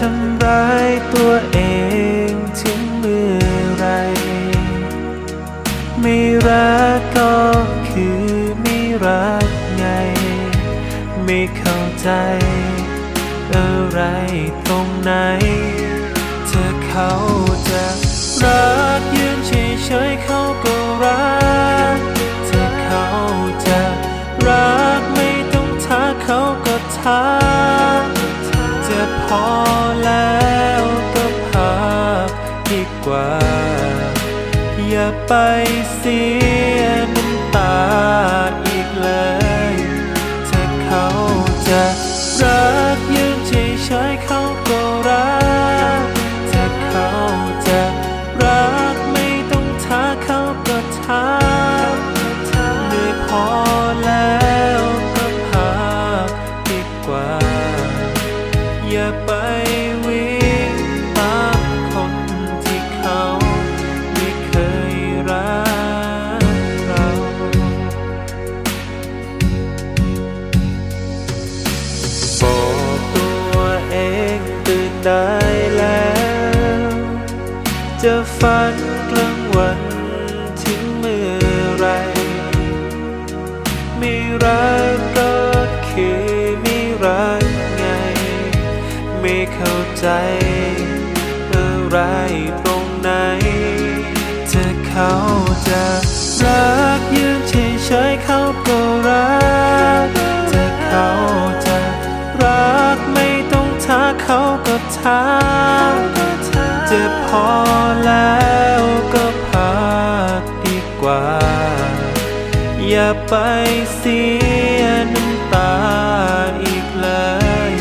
ทำร้ายตัวเองถึงเมื่อไร ไม่รักก็คือไม่รักไง ไม่เข้าใจ อะไรตรงไหน เธอเขาจะรักยืนเฉยๆเขาก็รัก เธอเขาจะรักไม่ต้องทักเขาก็ทัก ดีกว่า อย่าไปเสียน้ำตาอีกเลย ได้แล้ว จะฝันกลางวันถึงเมื่อไรไม่รักก็คือไม่รักไง ไม่เข้าใจอะไรตรงไหน เธอเขาจะรักยืน ก็ทักจะพอแล้วก็พักดีกว่า อย่าไปเสียน้ำตาอีกเลย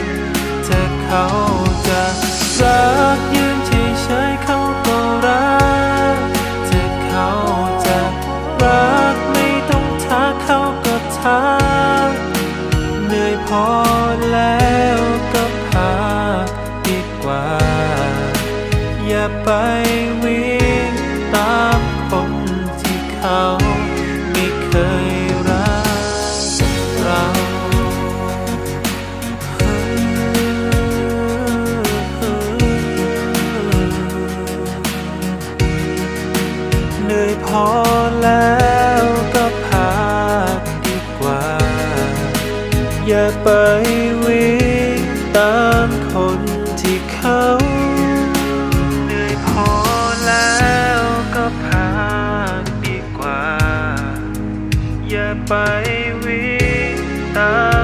เธอเขาจะรักยืนเฉยๆเขาก็รักเธอเขาจะรักไม่ต้องทักเขาก็ทักเหนื่อยพอแล้ว อย่าไปวิ่งตามคนที่เขาไม่เคยรักเราเหนื่อยพอแล้วก็พักดีกว่า อย่าไปวิ่ง ไปวิตา